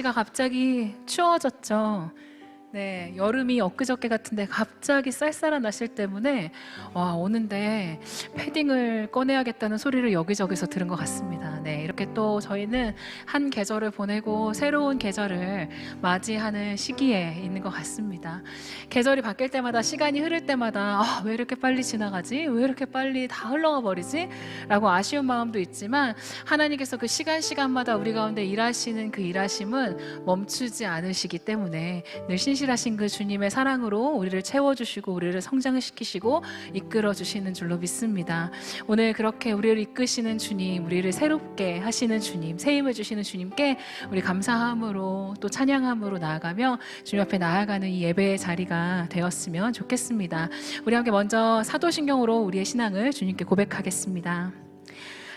날씨가 갑자기 추워졌죠. 네, 여름이 엊그저께 같은데 갑자기 쌀쌀한 날씨 때문에 와, 오는데 패딩을 꺼내야겠다는 소리를 여기저기서 들은 것 같습니다. 네, 이렇게 또 저희는 한 계절을 보내고 새로운 계절을 맞이하는 시기에 있는 것 같습니다. 계절이 바뀔 때마다 시간이 흐를 때마다 아, 왜 이렇게 빨리 지나가지? 왜 이렇게 빨리 다 흘러가 버리지? 라고 아쉬운 마음도 있지만 하나님께서 그 시간 시간마다 우리 가운데 일하시는 그 일하심은 멈추지 않으시기 때문에 늘 신실하신 그 주님의 사랑으로 우리를 채워주시고 우리를 성장시키시고 이끌어 주시는 줄로 믿습니다. 오늘 그렇게 우리를 이끄시는 주님, 우리를 새롭게 하시는 주님, 새 힘을 주시는 주님께 우리 감사함으로 또 찬양함으로 나아가며 주님 앞에 나아가는 이 예배의 자리가 되었으면 좋겠습니다. 우리 함께 먼저 사도신경으로 우리의 신앙을 주님께 고백하겠습니다.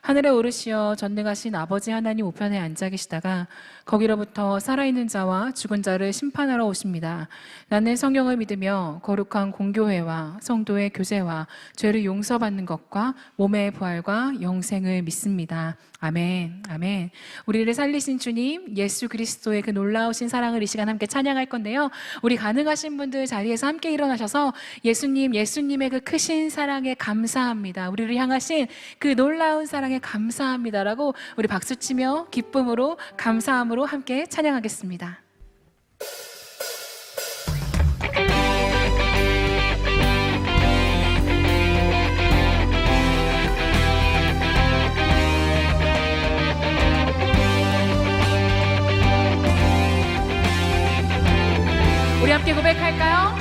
하늘에 오르시어 전능하신 아버지 하나님 우편에 앉아 계시다가 거기로부터 살아있는 자와 죽은 자를 심판하러 오십니다. 나는 성경을 믿으며 거룩한 공교회와 성도의 교제와 죄를 용서받는 것과 몸의 부활과 영생을 믿습니다. 아멘. 아멘. 우리를 살리신 주님 예수 그리스도의 그 놀라우신 사랑을 이 시간 함께 찬양할 건데요. 우리 가능하신 분들 자리에서 함께 일어나셔서 예수님 예수님의 그 크신 사랑에 감사합니다. 우리를 향하신 그 놀라운 사랑 에 감사합니다라고 우리 박수치며 기쁨으로 감사함으로 함께 찬양하겠습니다. 우리 함께 고백할까요?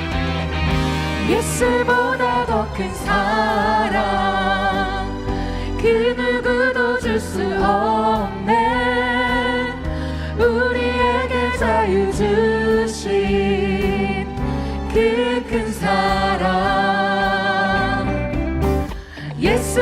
예수보다 더 큰 사랑 그 누구도 줄수 없네. 우리에게 자유 주신 그 큰 사랑. 예수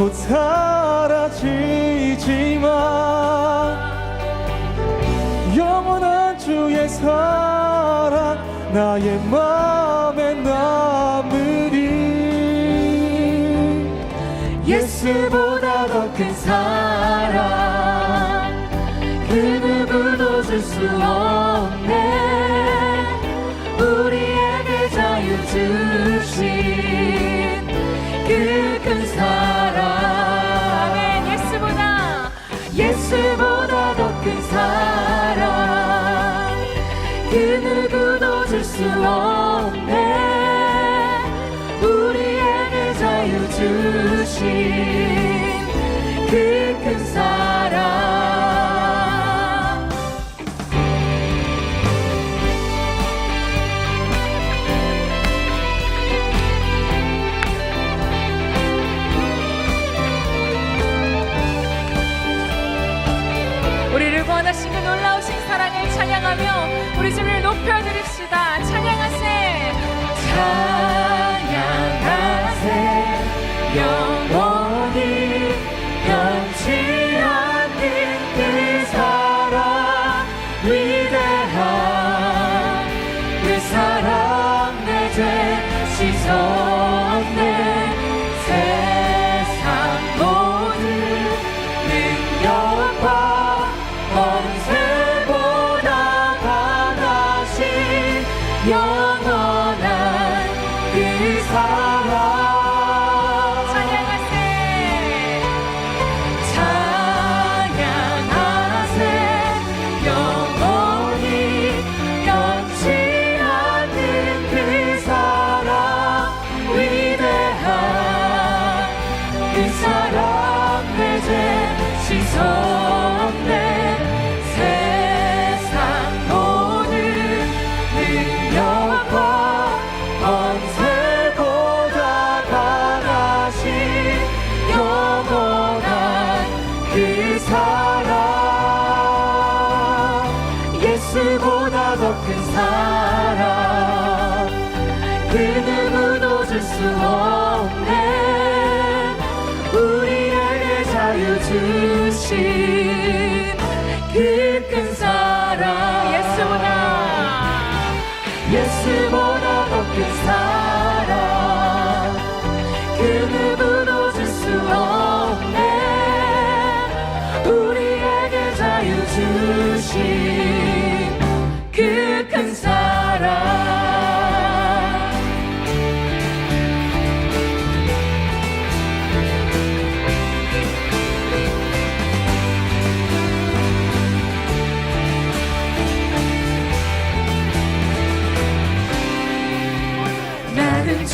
곧 사라지지만 영원한 주의 사랑 나의 맘에 남으리. 예수보 그 누구도 줄 수 없네. 우리에게 자유 주신 그 큰 사랑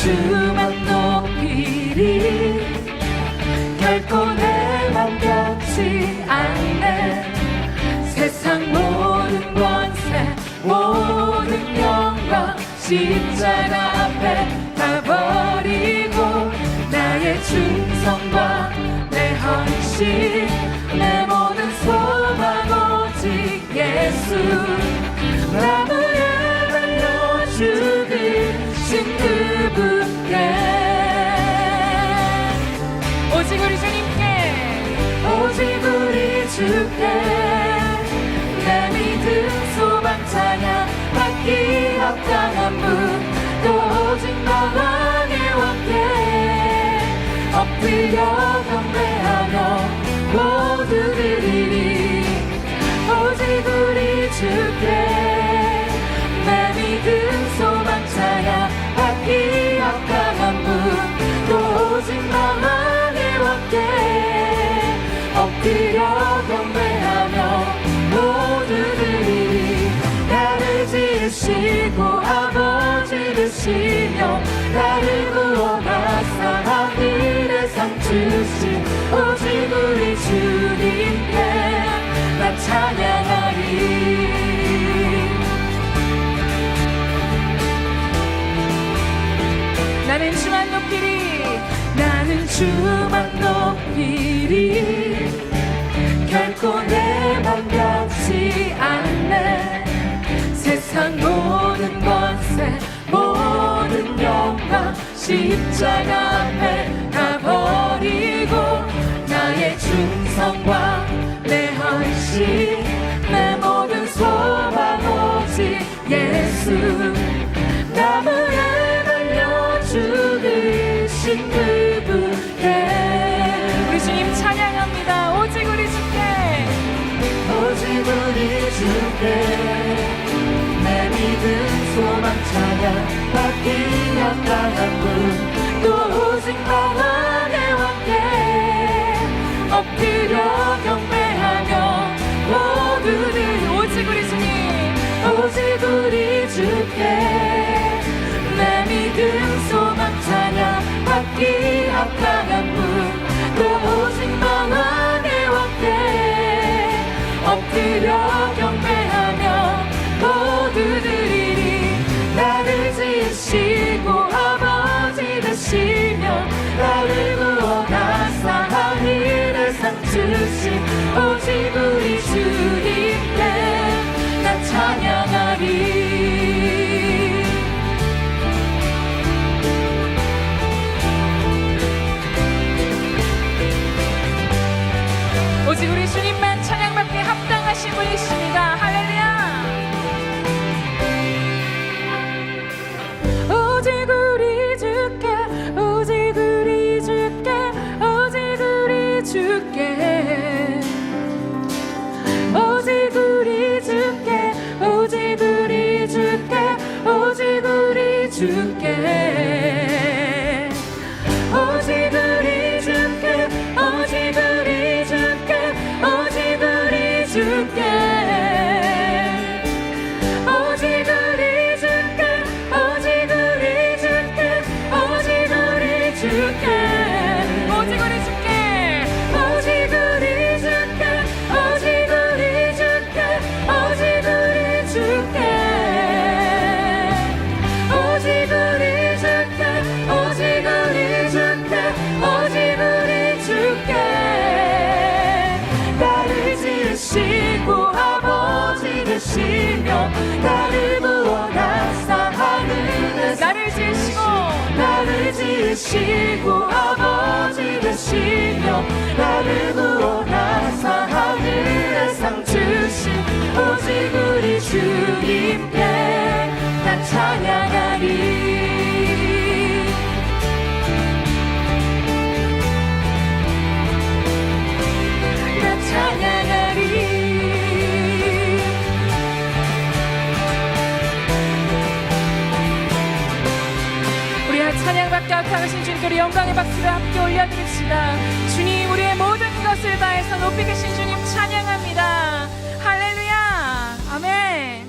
주만 높이리 결코 내 맘 겹지 않네. 세상 모든 권세 모든 영광 십자가 앞에 다 버리고 나의 충성과 내 헌신 내 모든 소망 오직 예수 그분께? 오직 우리 주님께. 오직 우리 주께. 내 믿음 소망 찬양 받기 합당 지으시고 아버지 되시며 나를 구원하사 하늘의 상 주신 오직 우리 주님께 나 찬양하리. 나는 주만 높이리 나는 주만 높이리 세상 모든 권세 모든 영광 십자가 앞에 다 버리고 나의 충성과 내 헌신 내 모든 소망 오직 예수. 나무에 달려 죽으신 그분께 우리 주님 찬양합니다. 오직 우리 주께. 오직 우리 주께 saya, pati yang tak 주신 오직 우리 주 나를 부어 나사 하늘에 나를 지시고. 나를 지으시고 아버지 되시며 나를 부어 나사 하늘에 상 주신 오직 우리 주님께 나 찬양하리. 합당하신 주님께 우리 영광의 박수를 함께 올려드립시다 주님 우리의 모든 것을 다해서 높이 계신 주님 찬양합니다 할렐루야 아멘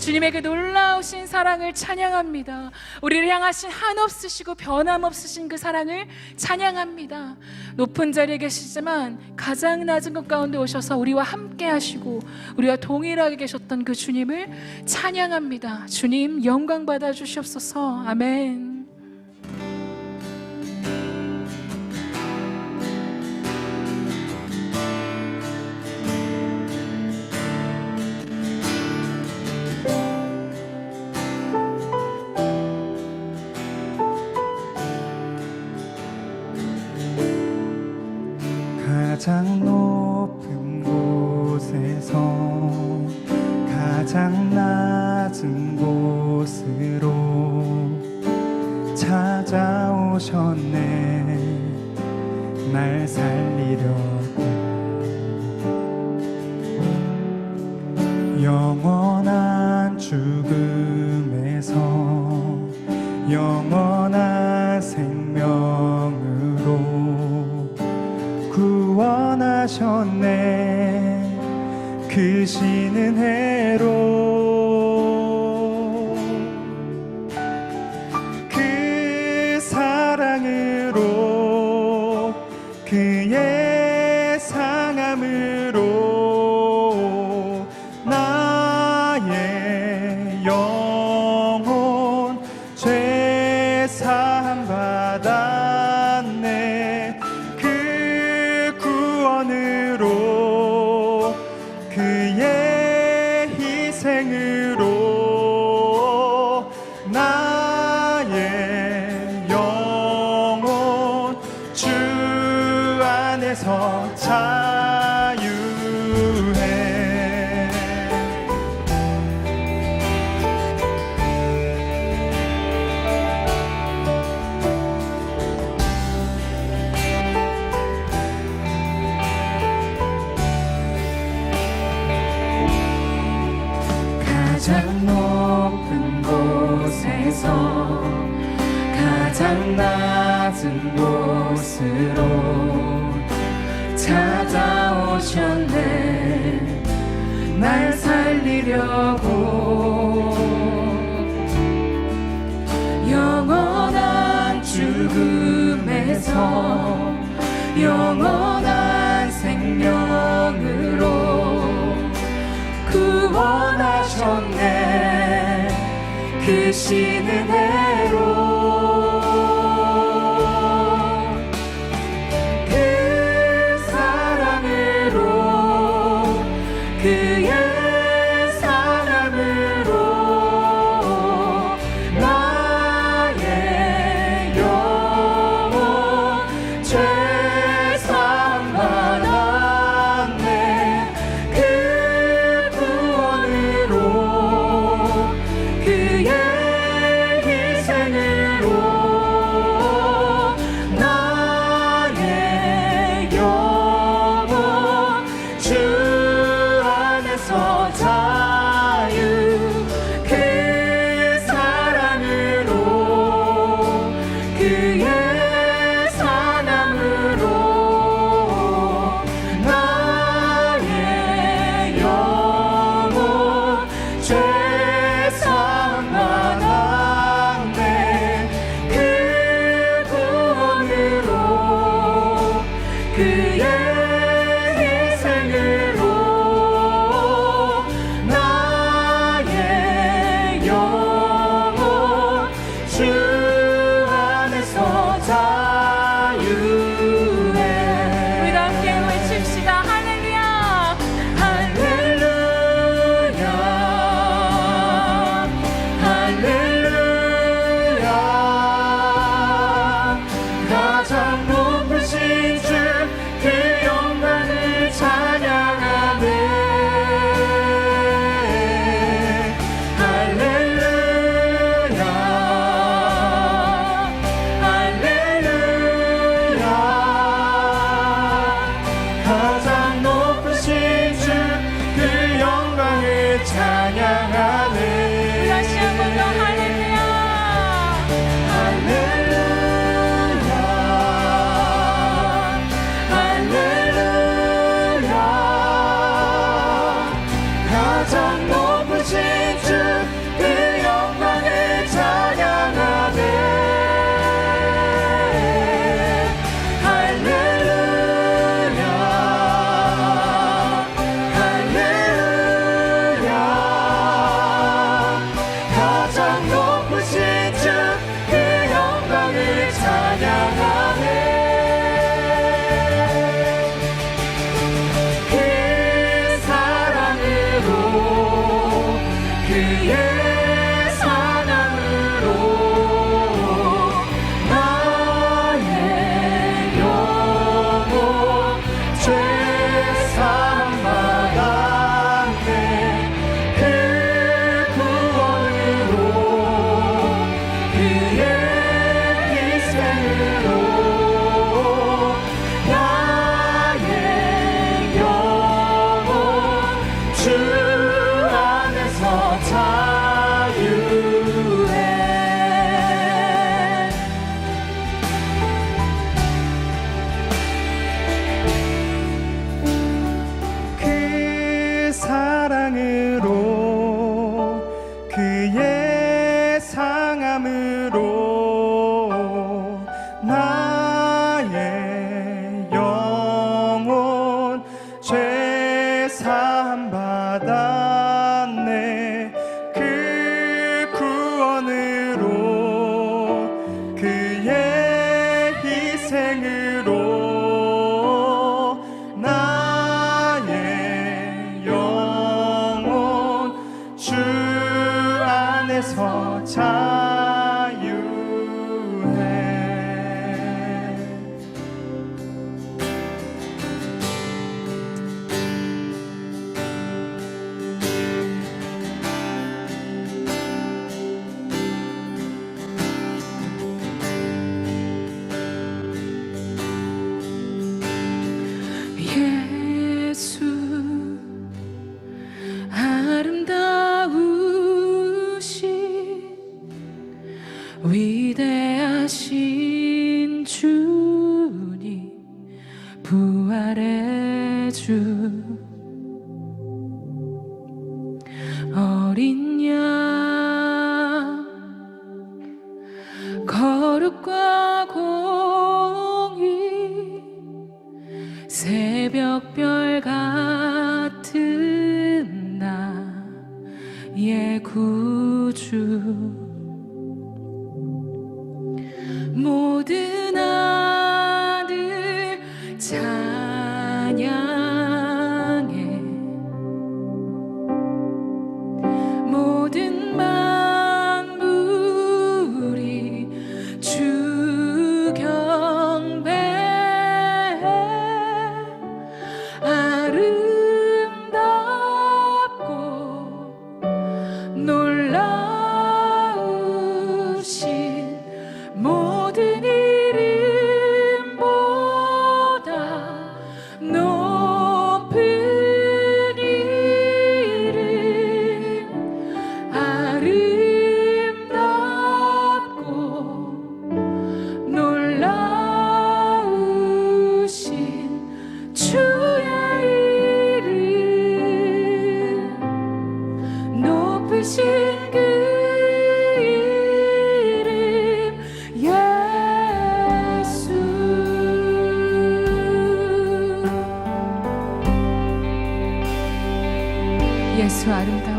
주님의 그 놀라우신 사랑을 찬양합니다. 우리를 향하신 한없으시고 변함없으신 그 사랑을 찬양합니다. 높은 자리에 계시지만 가장 낮은 것 가운데 오셔서 우리와 함께 하시고 우리와 동일하게 계셨던 그 주님을 찬양합니다. 주님 영광 받아 주시옵소서. 아멘. 가장 낮은 곳으로 찾아오셨네. 날 살리려고 영원한 죽음에서 영원한 생명으로 구원하셨네. 그 신은 해 죄 위대하신 예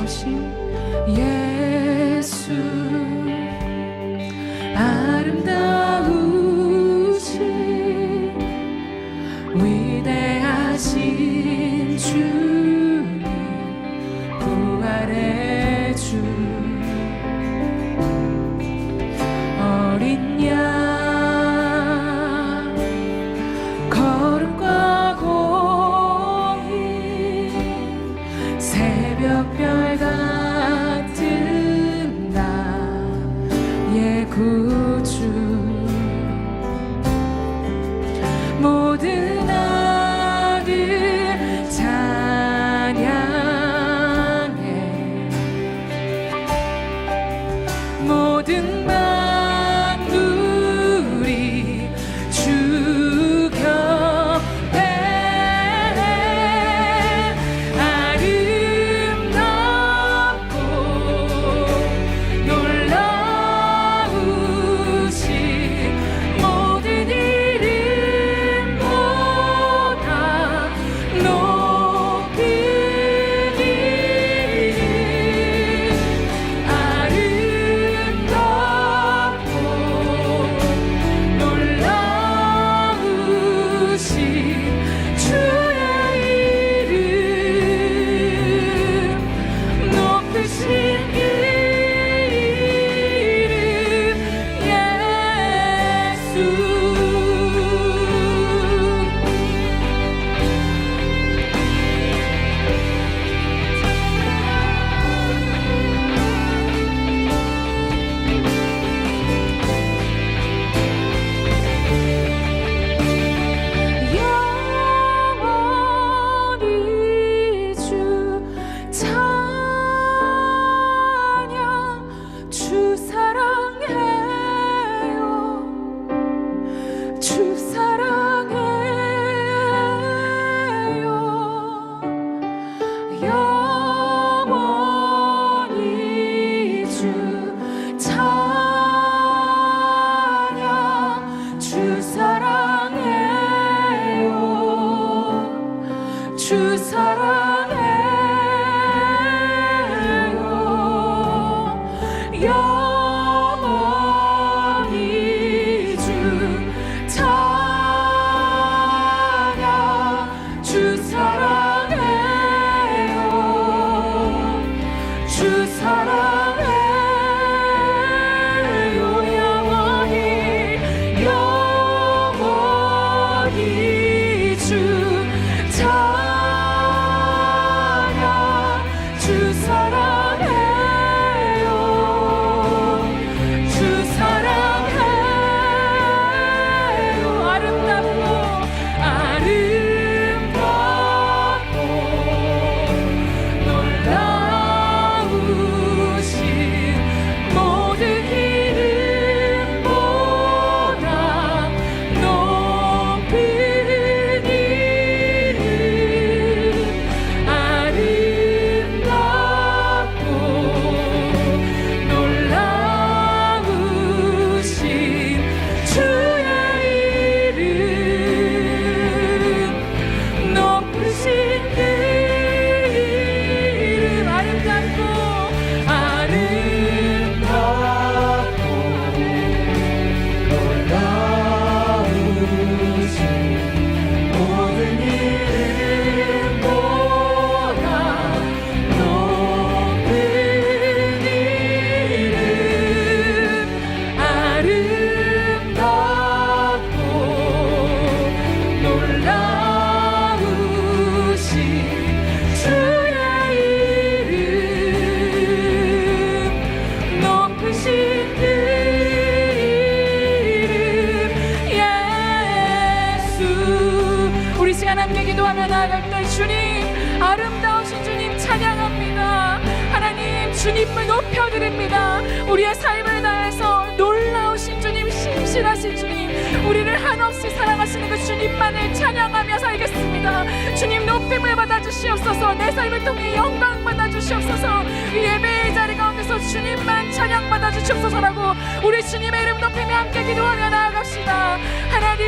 주님의 이름 높이며 함께 기도하며 나아갑시다. 하나님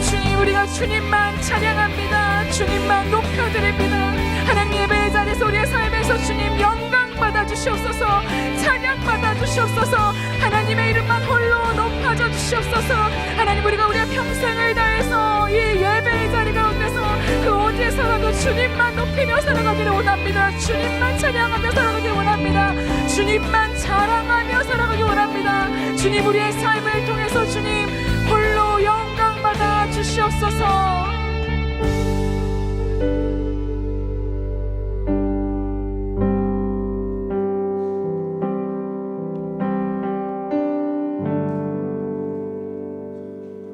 주님 우리가 주님만 찬양합니다. 주님만 높여드립니다. 하나님 예배의 자리에서 우리의 삶에서 주님 영광 주시옵소서. 찬양 받아 주시옵소서. 하나님의 이름만 홀로 높아져 주시옵소서. 하나님 우리가 우리의 평생을 다해서 이 예배의 자리 가운데서 그 어디에서라도 주님만 높이며 살아가기를 원합니다. 주님만 찬양하며 살아가기를 원합니다. 주님만 자랑하며 살아가기 원합니다. 주님 우리의 삶을 통해서 주님 홀로 영광 받아 주시옵소서